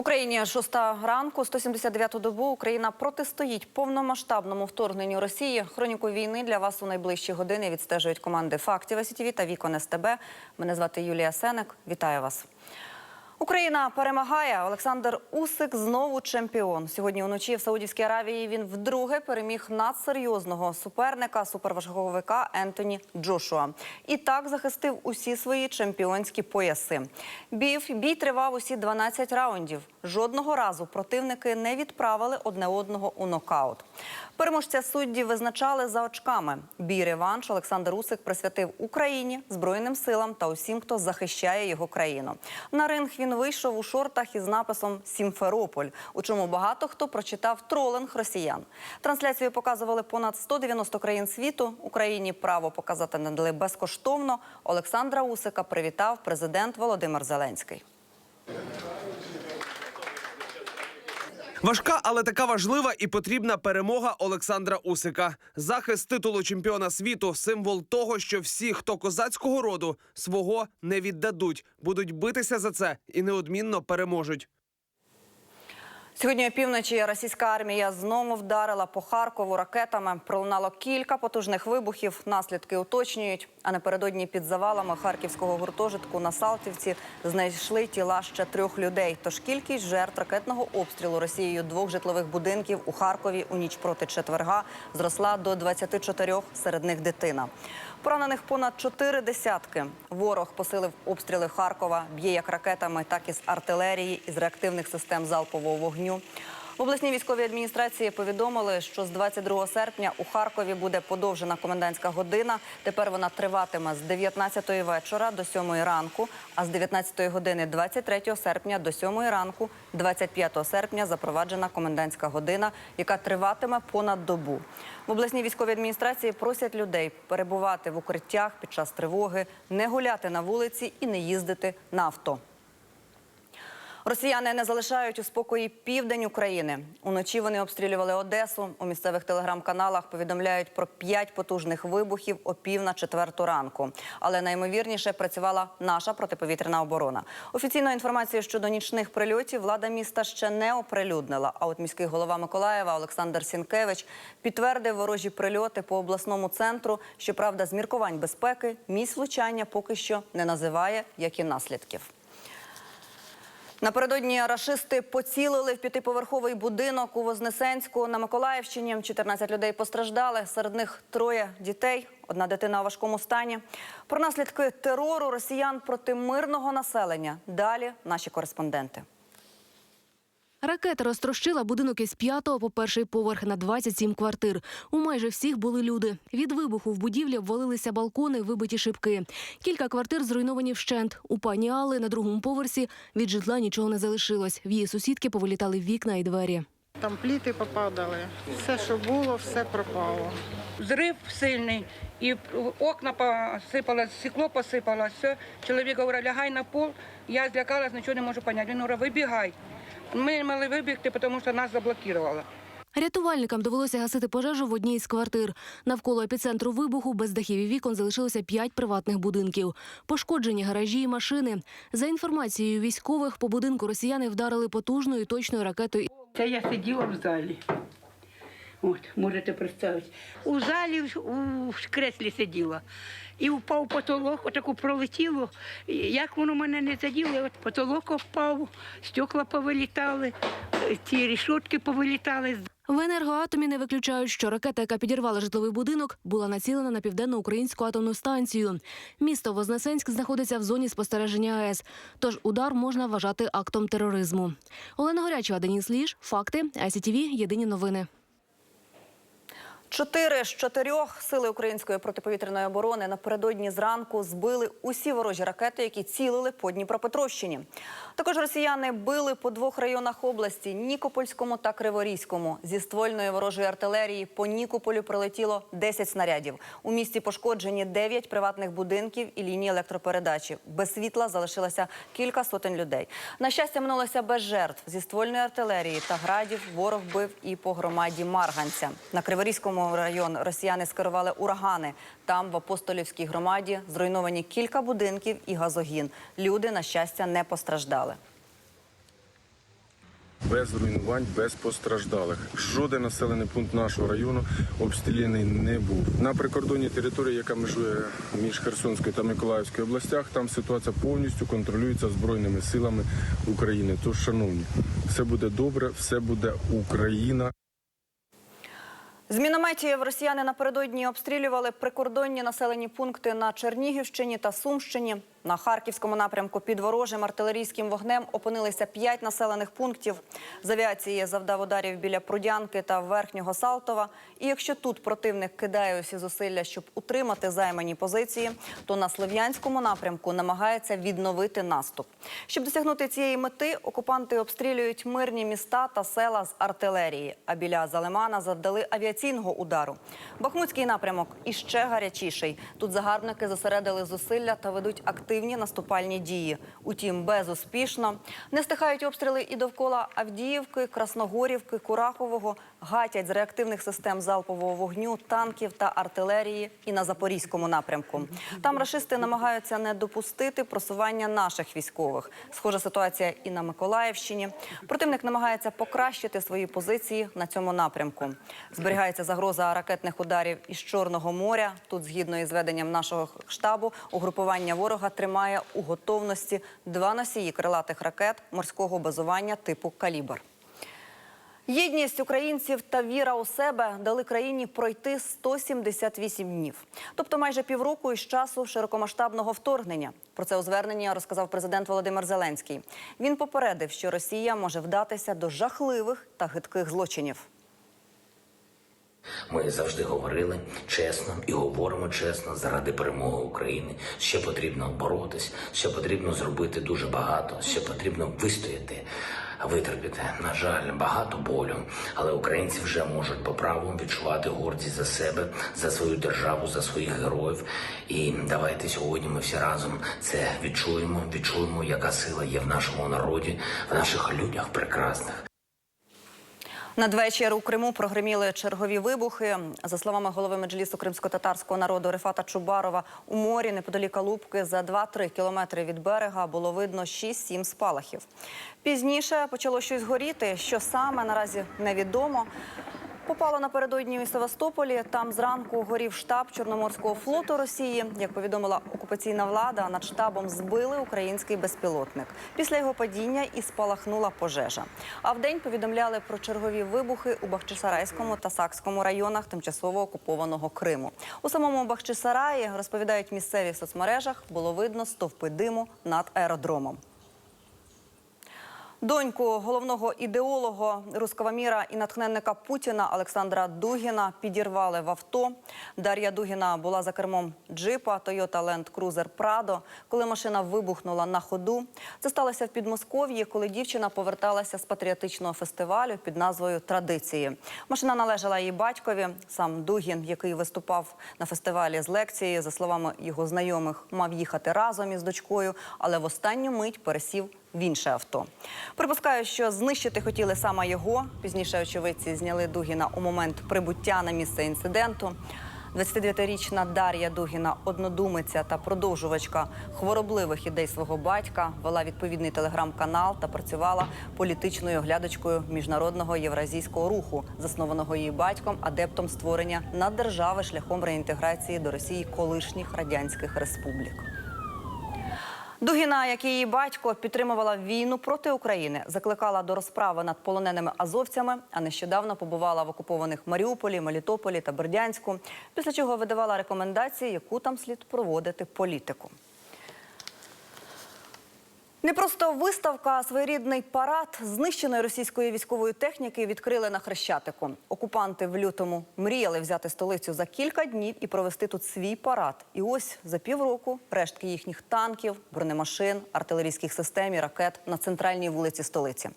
В Україні шоста ранку, 179-ту добу Україна протистоїть повномасштабному вторгненню Росії. Хроніку війни для вас у найближчі години відстежують команди фактів СІТВ та Вікон СТБ. Мене звати Юлія Сенек. Вітаю вас. Україна перемагає. Олександр Усик знову чемпіон. Сьогодні уночі в Саудівській Аравії він вдруге переміг надсерйозного суперника суперважговика Ентоні Джошуа. І так захистив усі свої чемпіонські пояси. Бій, бій тривав усі 12 раундів. Жодного разу противники не відправили одне одного у нокаут. Переможця судді визначали за очками. Бій реванш Олександр Усик присвятив Україні, Збройним силам та усім, хто захищає його країну. На ринг він вийшов у шортах із написом Сімферополь, у чому багато хто прочитав тролинг росіян. Трансляцію показували понад 190 країн світу. Україні право показати надали безкоштовно. Олександра Усика привітав президент Володимир Зеленський. Важка, але така важлива і потрібна перемога Олександра Усика. Захист титулу чемпіона світу символ того, що всі, хто козацького роду, свого не віддадуть, будуть битися за це і неодмінно переможуть. Сьогодні опівночі російська армія знову вдарила по Харкову ракетами. Пролунало кілька потужних вибухів. Наслідки уточнюють. А напередодні під завалами харківського гуртожитку на Салтівці знайшли тіла ще трьох людей. Тож кількість жертв ракетного обстрілу Росією двох житлових будинків у Харкові у ніч проти четверга зросла до 24, серед них дитина. Поранених понад чотири десятки. Ворог посилив обстріли Харкова, б'є як ракетами, так і з артилерії, із реактивних систем залпового вогню. В обласній військовій адміністрації повідомили, що з 22 серпня у Харкові буде подовжена комендантська година. Тепер вона триватиме з 19 вечора до 7 ранку, а з 19 години 23 серпня до 7 ранку, 25 серпня запроваджена комендантська година, яка триватиме понад добу. В обласній військовій адміністрації просять людей перебувати в укриттях під час тривоги, не гуляти на вулиці і не їздити на авто. Росіяни не залишають у спокої південь України. Уночі вони обстрілювали Одесу. У місцевих телеграм-каналах повідомляють про п'ять потужних вибухів о пів на четверту ранку. Але наймовірніше працювала наша протиповітряна оборона. Офіційної інформації щодо нічних прильотів влада міста ще не оприлюднила. А от міський голова Миколаєва Олександр Сінкевич підтвердив ворожі прильоти по обласному центру. Щоправда, з міркувань безпеки місць влучання поки що не називає, як і наслідків. Напередодні рашисти поцілили в п'ятиповерховий будинок у Вознесенську на Миколаївщині. 14 людей постраждали. Серед них троє дітей. Одна дитина у важкому стані. Про наслідки терору росіян проти мирного населення. Далі наші кореспонденти. Ракета розтрощила будинок із п'ятого по перший поверх на 27 квартир. У майже всіх були люди. Від вибуху в будівлі обвалилися балкони, вибиті шибки. Кілька квартир зруйновані вщент. У пані Алли на другому поверсі від житла нічого не залишилось. В її сусідки повилітали вікна і двері. Там пліти попадали. Все, що було, все пропало. Взрыв сильний, і окна посипалось, стекло посипалось, все. Чоловік говорить, лягай на пол. Я злякалась, нічого не можу зрозуміти. Він говорить, вибігай. Ми не могли вибігти, тому що нас заблокувало. Рятувальникам довелося гасити пожежу в одній із квартир. Навколо епіцентру вибуху без дахів і вікон залишилося п'ять приватних будинків. Пошкоджені гаражі і машини. За інформацією військових, по будинку росіяни вдарили потужною і точною ракетою Це я сиділа в залі. От, можете представити. У залі у креслі сиділа. І впав потолок, отаку пролетіло. Як воно мене не заділо, от потолок впав, стекла повилітали, е, ці рішотки повилітали. В енергоатомі не виключають, що ракета, яка підірвала житловий будинок, була націлена на південно-українську атомну станцію. Місто Вознесенськ знаходиться в зоні спостереження АЕС, тож удар можна вважати актом тероризму. Олена Горячева, Деніс Ліж, факти, ICTV, Єдині новини. Чотири з чотирьох сили української протиповітряної оборони напередодні зранку збили усі ворожі ракети, які цілили по Дніпропетровщині. Також росіяни били по двох районах області Нікопольському та Криворізькому. Зі ствольної ворожої артилерії по Нікополю прилетіло 10 снарядів. У місті пошкоджені 9 приватних будинків і лінії електропередачі. Без світла залишилося кілька сотень людей. На щастя, минулося без жертв. Зі ствольної артилерії та градів ворог бив і по громаді Марганця. На Криворізькому район росіяни скерували урагани. Там в апостолівській громаді зруйновані кілька будинків і газогін. Люди, на щастя, не постраждали. без руйнувань, без постраждалих. Жоден населений пункт нашого району обстріляний не був. На прикордонній території, яка межує між Херсонською та Миколаївською областях, там ситуація повністю контролюється збройними силами України. Тож, шановні, все буде добре, все буде Україна. З мінометів росіяни напередодні обстрілювали прикордонні населені пункти на Чернігівщині та Сумщині. На харківському напрямку під ворожим артилерійським вогнем опинилися п'ять населених пунктів. З авіації завдав ударів біля Прудянки та Верхнього Салтова. І якщо тут противник кидає усі зусилля, щоб утримати займані позиції, то на Слов'янському напрямку намагається відновити наступ. Щоб досягнути цієї мети, окупанти обстрілюють мирні міста та села з артилерії. А біля Залимана завдали авіаційного удару. Бахмутський напрямок іще гарячіший. Тут загарбники зосередили зусилля та ведуть активні наступальні дії. Утім, безуспішно не стихають обстріли і довкола Авдіївки, Красногорівки, Курахового, гатять з реактивних систем залпового вогню, танків та артилерії і на запорізькому напрямку. Там рашисти намагаються не допустити просування наших військових. Схожа ситуація і на Миколаївщині. Противник намагається покращити свої позиції на цьому напрямку. Зберігається загроза ракетних ударів із Чорного моря. Тут, згідно із веденням нашого штабу, угрупування ворога тримає у готовності два носії крилатих ракет морського базування типу Калібр. Єдність українців та віра у себе дали країні пройти 178 днів, тобто майже півроку із часу широкомасштабного вторгнення. Про це у зверненні розказав президент Володимир Зеленський. Він попередив, що Росія може вдатися до жахливих та гидких злочинів. Ми завжди говорили чесно і говоримо чесно заради перемоги України. Ще потрібно боротись, ще потрібно зробити дуже багато, ще потрібно вистояти, витерпіти. На жаль, багато болю, але українці вже можуть по праву відчувати гордість за себе, за свою державу, за своїх героїв. І давайте сьогодні ми всі разом це відчуємо. Відчуємо, яка сила є в нашому народі, в наших людях прекрасних. Надвечір у Криму прогреміли чергові вибухи. За словами голови меджлісу кримсько-татарського народу Рефата Чубарова, у морі неподалік Алубки за 2-3 кілометри від берега було видно 6-7 спалахів. Пізніше почало щось горіти. Що саме наразі невідомо. Попало напередодні у Севастополі. Там зранку горів штаб Чорноморського флоту Росії. Як повідомила окупаційна влада, над штабом збили український безпілотник. Після його падіння і спалахнула пожежа. А вдень повідомляли про чергові вибухи у Бахчисарайському та Сакському районах тимчасово окупованого Криму. У самому Бахчисараї розповідають місцеві в соцмережах. Було видно стовпи диму над аеродромом. Доньку головного ідеолога руского міра і натхненника Путіна Олександра Дугіна підірвали в авто. Дар'я Дугіна була за кермом джипа Toyota Land Cruiser Prado, коли машина вибухнула на ходу. Це сталося в Підмосков'ї, коли дівчина поверталася з патріотичного фестивалю під назвою Традиції. Машина належала її батькові. Сам Дугін, який виступав на фестивалі з лекції, за словами його знайомих, мав їхати разом із дочкою, але в останню мить пересів в інше авто. Припускаю, що знищити хотіли саме його. Пізніше очевидці зняли Дугіна у момент прибуття на місце інциденту. 29-річна Дар'я Дугіна, однодумиця та продовжувачка хворобливих ідей свого батька, вела відповідний телеграм-канал та працювала політичною оглядачкою міжнародного євразійського руху, заснованого її батьком, адептом створення наддержави шляхом реінтеграції до Росії колишніх радянських республік. Дугіна, як її батько, підтримувала війну проти України, закликала до розправи над полоненими азовцями, а нещодавно побувала в окупованих Маріуполі, Мелітополі та Бердянську, після чого видавала рекомендації, яку там слід проводити політику. Не просто виставка, а своєрідний парад знищеної російської військової техніки відкрили на Хрещатику. Окупанти в лютому мріяли взяти столицю за кілька днів і провести тут свій парад. І ось за півроку рештки їхніх танків, бронемашин, артилерійських систем і ракет на центральній вулиці столиці.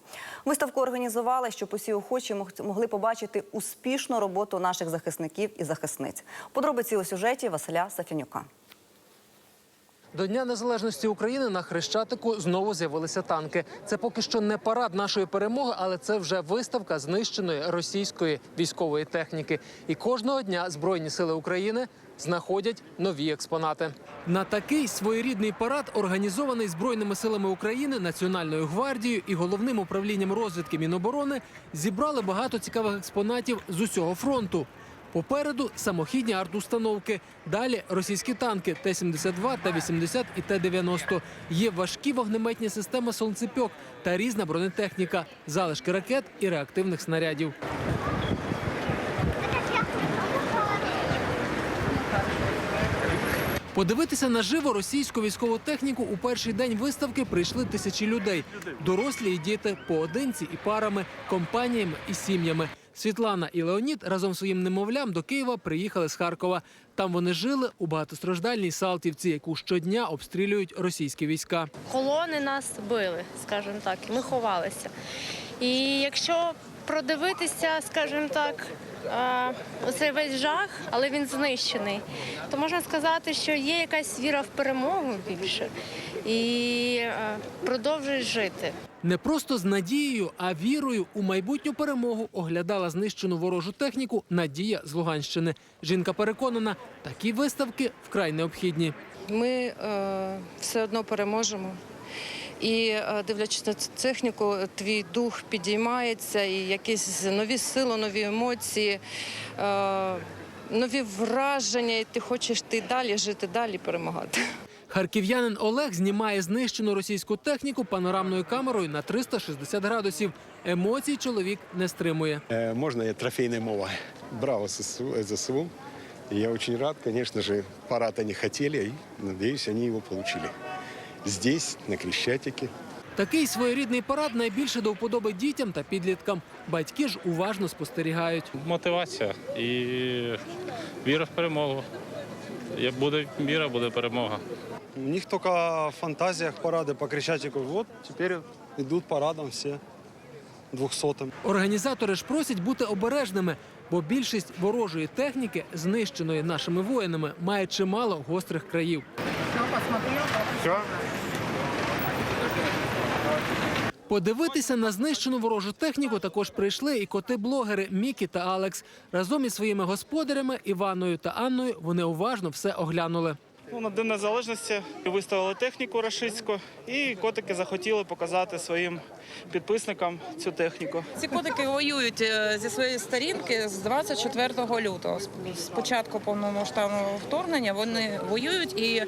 Виставку організували, щоб усі охочі мог- могли побачити успішну роботу наших захисників і захисниць. Подробиці у сюжеті Василя Сафінюка. До Дня Незалежності України на Хрещатику знову з'явилися танки. Це поки що не парад нашої перемоги, але це вже виставка знищеної російської військової техніки. І кожного дня Збройні сили України знаходять нові експонати. На такий своєрідний парад, організований Збройними силами України, Національною гвардією і головним управлінням розвідки Міноборони, зібрали багато цікавих експонатів з усього фронту. Попереду самохідні артустановки. Далі російські танки Т-72, Т-80 і Т-90. Є важкі вогнеметні системи сонцепьок та різна бронетехніка, залишки ракет і реактивних снарядів. Подивитися наживо російську військову техніку у перший день виставки прийшли тисячі людей. Дорослі і діти поодинці і парами, компаніями і сім'ями. Світлана і Леонід разом з своїм немовлям до Києва приїхали з Харкова. Там вони жили у багатостраждальній Салтівці, яку щодня обстрілюють російські війська. колони нас били, скажімо так, і ми ховалися. І якщо продивитися, скажімо так, оцей весь жах, але він знищений, то можна сказати, що є якась віра в перемогу більше і продовжують жити. Не просто з надією, а вірою у майбутню перемогу оглядала знищену ворожу техніку Надія з Луганщини. Жінка переконана, такі виставки вкрай необхідні. Ми е, все одно переможемо. І е, дивлячись на цю техніку, твій дух підіймається, і якісь нові сили, нові емоції, е, нові враження, і ти хочеш ти далі жити, далі перемагати. Харків'янин Олег знімає знищену російську техніку панорамною камерою на 360 градусів. Емоцій чоловік не стримує. Э, Можно я трофейная мова? Браво ССУ, э, ЗСУ. Я очень рад, конечно же, парад они хотели, и, надеюсь, они его получили. Здесь, на Крещатике. Такий своєрідний парад найбільше до вподоби дітям та підліткам. Батьки ж уважно спостерігають. мотивація і віра в перемогу. Як буде віра, буде перемога. У них только в фантазиях парады по Крещатику. Вот теперь идут парадом все двухсотым. Організатори ж просять бути обережними, бо більшість ворожої техніки, знищеної нашими воїнами, має чимало гострих країв. Подивитися на знищену ворожу техніку також прийшли і коти-блогери Мікі та Алекс. Разом із своїми господарями Іваною та Анною вони уважно все оглянули. Ну, на День Незалежності виставили техніку рашистську, і котики захотіли показати своїм підписникам цю техніку. Ці котики воюють е, зі своєї сторінки з 24 лютого. З- початку повномасштабного вторгнення вони воюють і е,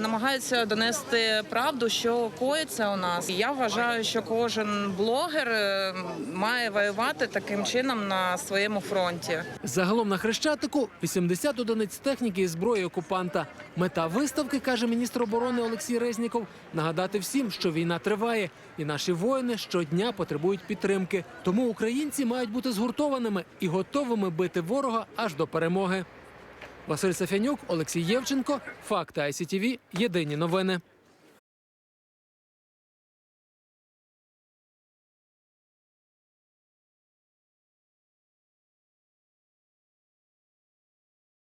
намагаються донести правду, що коїться у нас. Я вважаю, що кожен блогер е, має воювати таким чином на своєму фронті. Загалом на Хрещатику 80 одиниць техніки і зброї окупанта. Мета виставки, каже міністр оборони Олексій Резніков, нагадати всім, що війна триває, і наші воїни щодня потребують підтримки. Тому українці мають бути згуртованими і готовими бити ворога аж до перемоги. Василь Сафянюк, Олексій Євченко, Факти ICTV, Єдині новини.